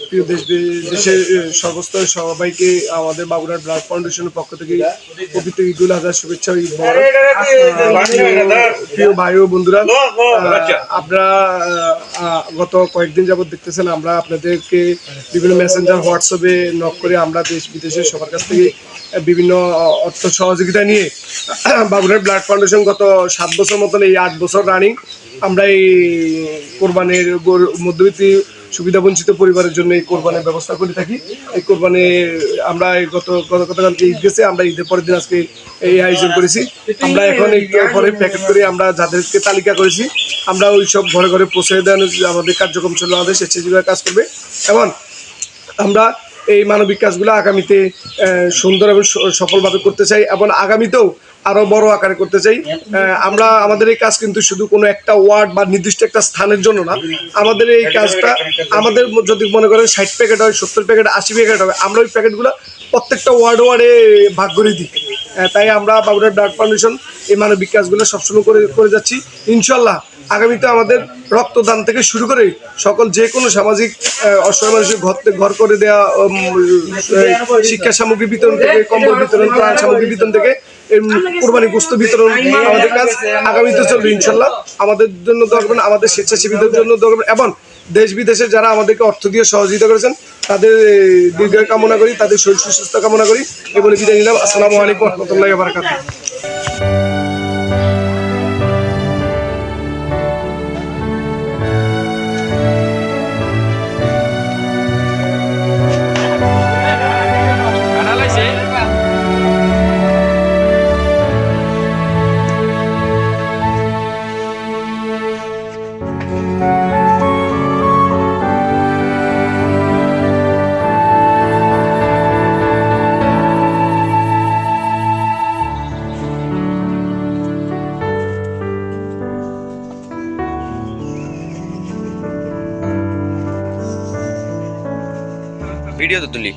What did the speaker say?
প্রিয় দেশ দেশের সমস্ত সবাইকে আমাদের বাবুরার ব্লাড ফাউন্ডেশনের পক্ষ থেকে পবিত্র ঈদুল আজহার শুভেচ্ছা ঈদ প্রিয়- ভাই ও বন্ধুরা আপনারা গত কয়েকদিন যাবত দেখতেছেন আমরা আপনাদেরকে বিভিন্ন মেসেঞ্জার, হোয়াটসঅ্যাপে নক করে আমরা দেশ বিদেশের সবার কাছ থেকে বিভিন্ন অর্থ সহযোগিতা নিয়ে বাবুরার ব্লাড ফাউন্ডেশন গত সাত বছর মতন এই আট বছর রানিং আমরা এই কোরবানির মধ্যবিত্তি সুবিধা বঞ্চিত পরিবারের জন্য এই কোরবানির ব্যবস্থা করে থাকি। এই কোরবানির আমরা গত গত গতকালকে ঈদ গেছে, আমরা ঈদের পরের দিন আজকে এই আয়োজন করেছি। আমরা এখন এই পরে প্যাকেট করে আমরা যাদেরকে তালিকা করেছি, আমরা ওই সব ঘরে ঘরে পৌঁছে দেওয়ার আমাদের কার্যক্রম চলবে, আমাদের স্বেচ্ছাসেবীরা কাজ করবে। এবং আমরা এই মানবিক কাজগুলো আগামীতে সুন্দর এবং সফলভাবে করতে চাই এবং আগামীতেও আরও বড় আকারে করতে চাই। আমরা, আমাদের এই কাজ কিন্তু শুধু কোনো একটা ওয়ার্ড বা নির্দিষ্ট একটা স্থানের জন্য না। আমাদের এই কাজটা, আমাদের যদি মনে করেন ষাট প্যাকেট হয়, সত্তর প্যাকেট, আশি প্যাকেট হবে, আমরা ওই প্যাকেটগুলো প্রত্যেকটা ওয়ার্ড ওয়ার্ডে ভাগ করে দিই। তাই আমরা বাবুরার ব্লাড ফাউন্ডেশন এই মানবিক কাজগুলো সবসময় করে করে যাচ্ছি। ইনশাল্লাহ আগামীতে আমাদের রক্তদান থেকে শুরু করে সকল যে কোনো সামাজিক অসহায় মানুষের ঘর ঘর করে দেওয়া শিক্ষা সামগ্রী বিতরণ থেকে, কম্বল বিতরণ ত্রাণ সামগ্রী বিতরণ থেকে কোরবানি গোস্ত বিতরণ আমাদের কাজ আগামীতে চলবে ইনশাল্লাহ। আমাদের জন্য দোয়া করবেন, আমাদের স্বেচ্ছাসেবীদের জন্য দোয়া করবেন, এবং দেশ বিদেশে যারা আমাদেরকে অর্থ দিয়ে সহযোগিতা করেছেন, তাদের দীর্ঘ কামনা করি, তাদের শরীর সুস্থ কামনা করি। এ বিদায় নিলাম। আসসালামু আলাইকুম রহমতুল্লাহ বারাকাতুহ। వీడియో తులి